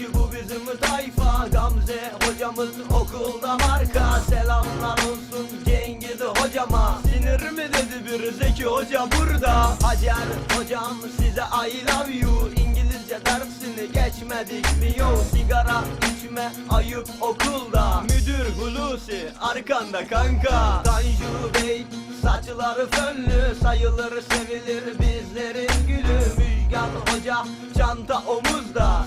gençlik bu bizim tayfa. Gamze hocamız okulda marka. Selamlar olsun Cengiz hocama. Sinir mi dedi bir Zeki hoca burada? Hacer hocam size I love you. İngilizce dersini geçmedik mi? Yo Sigara içme ayıp okulda. Müdür Hulusi arkanda kanka. Tanju Bey saçları fönlü. Sayılır sevilir bizlerin gülü. Müjgan hoca çanta omuzda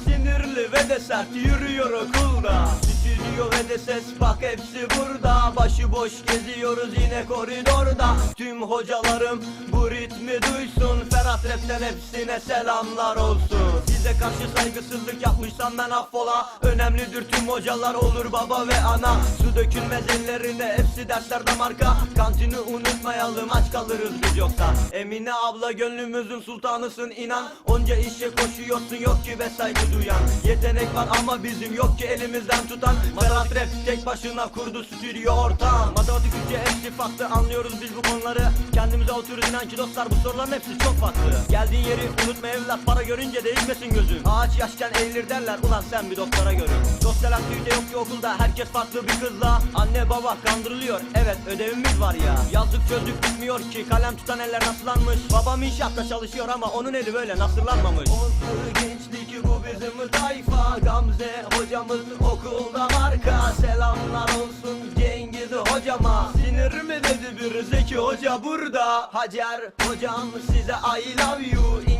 ve sert yürüyor okulda. Stüdyo ve de ses bak hepsi burada. Başıboş geziyoruz yine koridorda. Tüm hocalarım bu ritmi duysun. Ferhat Rap'ten hepsine selamlar olsun Karşı saygısızlık yapmışsam ben affola. Önemlidir tüm hocalar olur baba ve ana. Su dökülmez ellerinde hepsi derslerde marka. Kantini unutmayalım aç kalırız biz yoksa. Emine abla gönlümüzün sultanısın inan. Onca işe koşuyorsun yok ki be saygı duyan. Yetenek var ama bizim yok ki elimizden tutan. Ferhat Rap tek başına kurdu stüdyo ortam. Matematik Türkçe hepsi farklı anlıyoruz biz bu konuları. Kendimize otururuz inan ki dostlar bu soruların hepsi çok farklı. Geldiğin yeri unutma evlat para görünce değişmesin gözün Ağaç yaşken eğilir derler ulan sen bir doktora görün Sosyal aktivite yok ki okulda herkes farklı bir kızla. Anne baba kandırılıyor evet ödevimiz var ya. Yazdık çözdük bitmiyor ki. Kalem tutan eller nasıllanmış? Babam inşaatta çalışıyor ama onun eli böyle nasırlanmamış Oldu gençlik bu bizim tayfa. Gamze hocamız okulda marka. Selamlar olsun Cengiz hocama. Sinir mi dedi bir Zeki hoca burada? Hacer hocam size I love you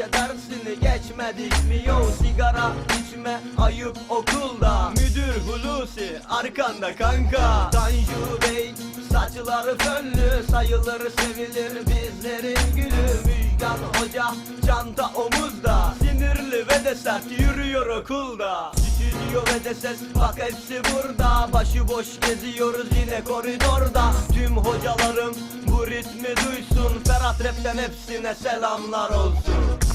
İngilizce dersini geçmedik mi? Yo Sigara içme ayıp okulda. Müdür Hulusi arkanda kanka. Tanju Bey saçları fönlü Sayılır sevilir bizlerin gülü. Müjgan hoca çanta omuzda. Sinirli ve de sert yürüyor okulda. Stüdyo ve de ses bak hepsi burada. Başıboş geziyoruz yine koridorda. Tüm hocalarım bu ritmi duysun. Ferhat Rap'ten hepsine selamlar olsun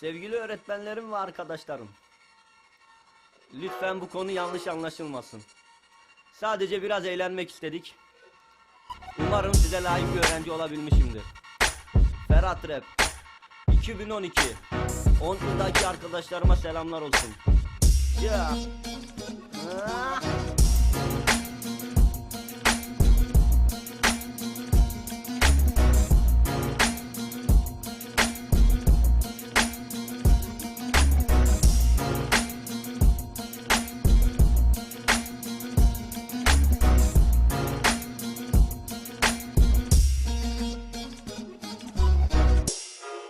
Sevgili öğretmenlerim ve arkadaşlarım Lütfen bu konu yanlış anlaşılmasın Sadece biraz eğlenmek istedik Umarım size layık bir öğrenci olabilmişimdir Ferhat Rap 2012 10'daki arkadaşlarıma selamlar olsun Ya. Ah.